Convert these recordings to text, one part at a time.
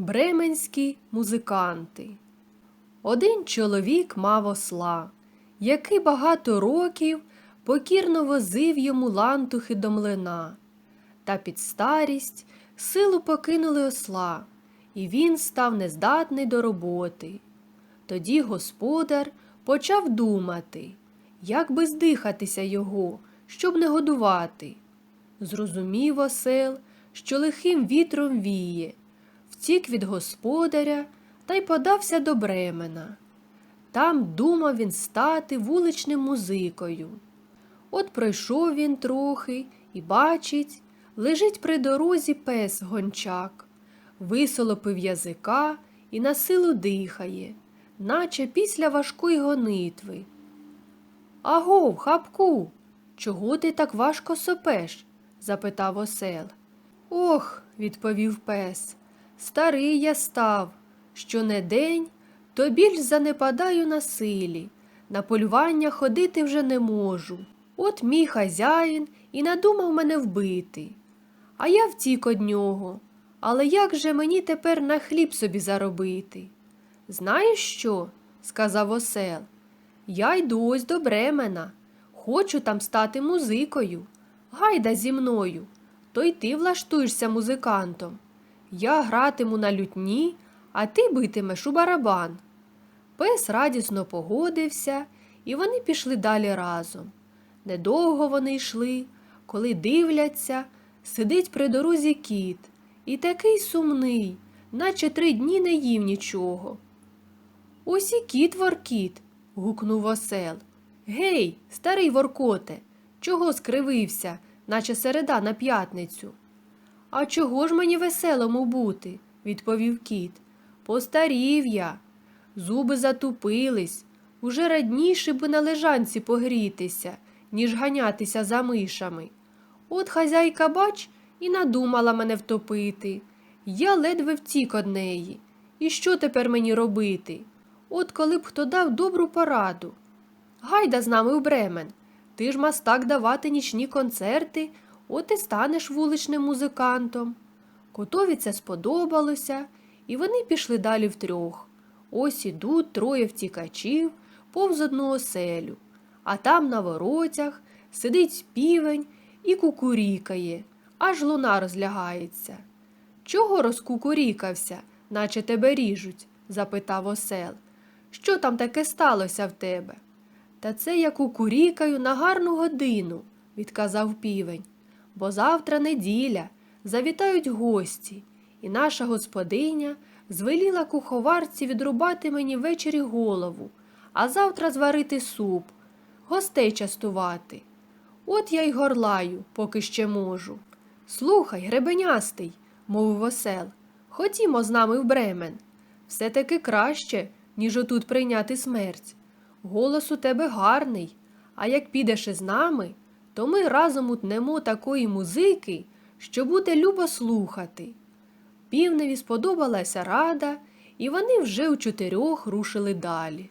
Бременські музиканти. Один чоловік мав осла, який багато років покірно возив йому лантухи до млина. Та під старість силу покинули осла, і він став нездатний до роботи. Тоді господар почав думати, як би здихатися його, щоб не годувати. Зрозумів осел, що лихим вітром віє, втік від господаря та й подався до Бремена. Там думав він стати вуличним музикою. От пройшов він трохи і бачить, лежить при дорозі пес гончак, висолопив язика і на силу дихає, наче після важкої гонитви. Агов, хапку, чого ти так важко сопеш? запитав осел. Ох, відповів пес, старий я став, що не день, то більш занепадаю на силі, на полювання ходити вже не можу. От мій хазяїн і надумав мене вбити. А я втік од нього. Але як же мені тепер на хліб собі заробити? Знаєш що? сказав осел. Я йду ось до Бремена. Хочу там стати музикою. Гайда зі мною, то й ти влаштуєшся музикантом. Я гратиму на лютні, а ти битимеш у барабан. Пес радісно погодився, і вони пішли далі разом. Недовго вони йшли, коли дивляться, сидить при дорозі кіт, і такий сумний, наче три дні не їв нічого. Ось і кіт воркіт. гукнув осел. Гей, старий воркоте, чого скривився, наче середа на п'ятницю? А чого ж мені веселому бути? відповів кіт. Постарів я. Зуби затупились. Уже радніше би на лежанці погрітися, ніж ганятися за мишами. От хазяйка, бач, і надумала мене втопити. Я ледве втік од неї. І що тепер мені робити? От коли б хто дав добру пораду. Гайда з нами в Бремен. Ти ж мастак давати нічні концерти, от і станеш вуличним музикантом. Котові це сподобалося, і вони пішли далі втрьох. Ось ідуть троє втікачів повз одну оселю, а там на воротях сидить півень і кукурікає, аж луна розлягається. Чого розкукурікався, наче тебе ріжуть? запитав осел. Що там таке сталося в тебе? Та це я кукурікаю на гарну годину, відказав півень. Бо завтра неділя, завітають гості, і наша господиня звеліла куховарці відрубати мені ввечері голову, а завтра зварити суп, гостей частувати. От я й горлаю, поки ще можу. Слухай, гребенястий, мовив осел, ходімо з нами в Бремен. Все таки краще, ніж отут прийняти смерть. Голос у тебе гарний, а як підеш із нами, то ми разом утнемо такої музики, що буде любо слухати. Півневі сподобалася рада, і вони вже у чотирьох рушили далі.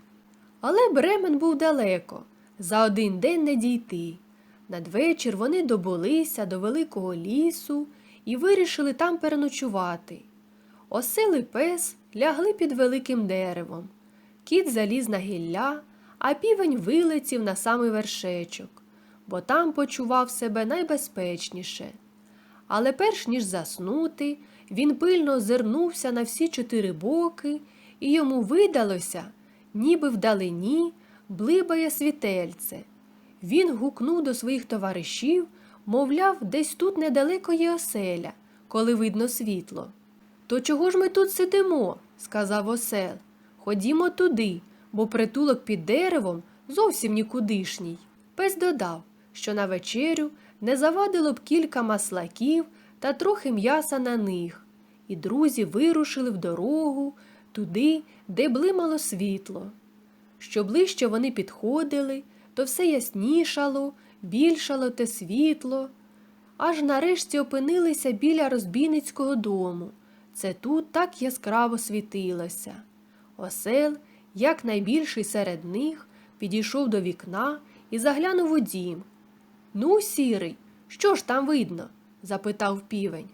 Але Бремен був далеко, за один день не дійти. Надвечір вони добулися до великого лісу і вирішили там переночувати. Осели пес лягли під великим деревом. Кіт заліз на гілля, а півень вилетів на самий вершечок, бо там почував себе найбезпечніше. Але перш ніж заснути, він пильно озирнувся на всі чотири боки, і йому видалося, ніби вдалині блибає світельце. Він гукнув до своїх товаришів, мовляв, десь тут недалеко є оселя, коли видно світло. То чого ж ми тут сидимо? сказав осел. Ходімо туди, бо притулок під деревом зовсім нікудишній. Пес додав, що на вечерю не завадило б кілька маслаків та трохи м'яса на них, і друзі вирушили в дорогу туди, де блимало світло. Що ближче вони підходили, то все яснішало, більшало те світло, аж нарешті опинилися біля розбійницького дому. Це тут так яскраво світилося. Осел, як найбільший серед них, підійшов до вікна і заглянув у дім. Ну, сірий, що ж там видно? запитав півень.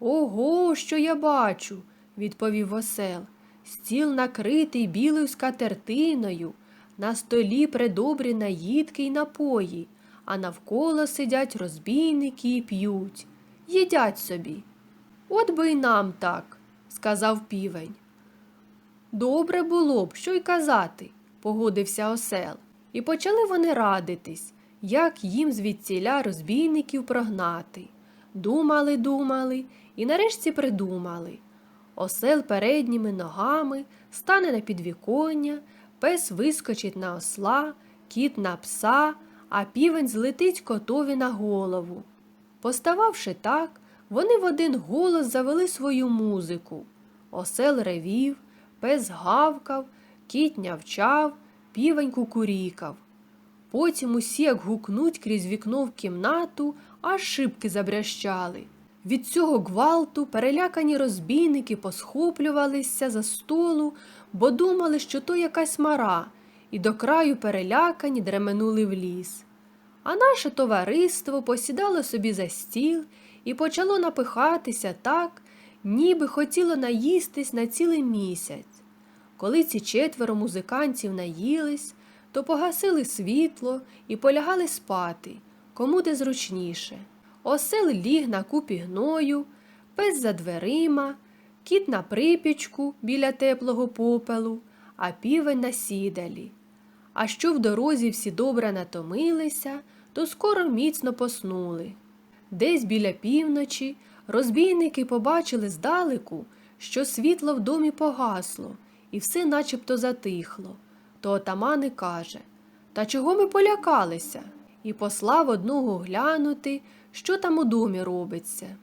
Ого, що я бачу. відповів осел. Стіл накритий білою скатертиною, на столі предобрі наїдки й напої, а навколо сидять розбійники і п'ють, їдять собі. От би й нам так, сказав півень. Добре було б, що й казати, погодився осел. І почали вони радитись, як їм звідціля розбійників прогнати. Думали, думали і нарешті придумали. Осел передніми ногами стане на підвіконня, пес вискочить на осла, кіт на пса, а півень злетить котові на голову. Постававши так, вони в один голос завели свою музику. Осел ревів, пес гавкав, кіт нявчав, півень кукурікав. Потім усі, як гукнуть крізь вікно в кімнату, аж шибки забрящали. Від цього гвалту перелякані розбійники посхоплювалися за столу, бо думали, що то якась мара, і до краю перелякані дременули в ліс. А наше товариство посідало собі за стіл і почало напихатися так, ніби хотіло наїстись на цілий місяць. Коли ці четверо музикантів наїлись, то погасили світло і полягали спати, кому де зручніше. Осел ліг на купі гною, пес за дверима, кіт на припічку біля теплого попелу, а півень на сідалі. А що в дорозі всі добре натомилися, то скоро міцно поснули. Десь біля півночі розбійники побачили здалеку, що світло в домі погасло, і все начебто затихло. То отаман і каже Та чого ми полякалися? І послав одного глянути, що там у домі робиться.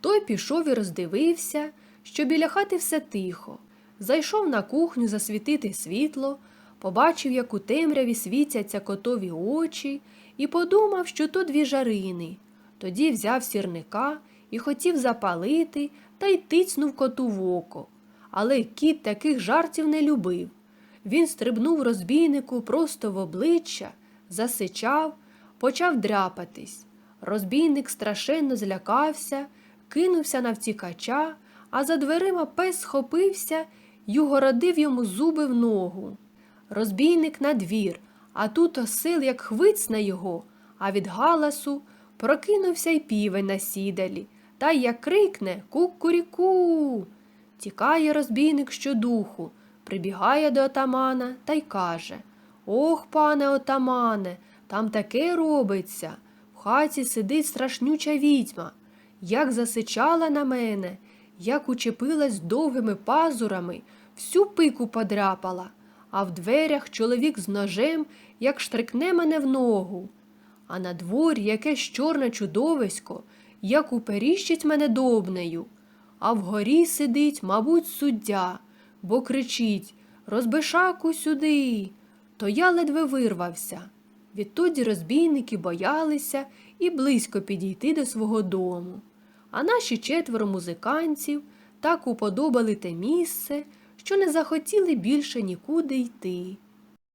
Той пішов і роздивився, що біля хати все тихо. Зайшов на кухню засвітити світло, побачив, як у темряві світяться котові очі, і подумав, що то дві жарини. Тоді взяв сірника і хотів запалити та й тицнув коту в око. Але кіт таких жартів не любив. Він стрибнув розбійнику просто в обличчя, засичав, почав дряпатись. Розбійник страшенно злякався, кинувся на втікача, а за дверима пес схопився й угородив йому зуби в ногу. Розбійник на двір, а тут осил, як хвицне його, а від галасу прокинувся й півень на сідалі, та як крикне Ку-ку-ріку. Тікає розбійник щодуху, прибігає до отамана та й каже Ох, пане отамане, там таке робиться. В хаті сидить страшнюча відьма. Як засичала на мене, як учепилась довгими пазурами, всю пику подряпала, а в дверях чоловік з ножем, як штрикне мене в ногу. А на дворі якесь чорне чудовисько, як уперіщить мене добнею. А вгорі сидить, мабуть, суддя, бо кричить Розбишаку сюди. То я ледве вирвався. Відтоді розбійники боялися і близько підійти до свого дому. А наші четверо музикантів так уподобали те місце, що не захотіли більше нікуди йти.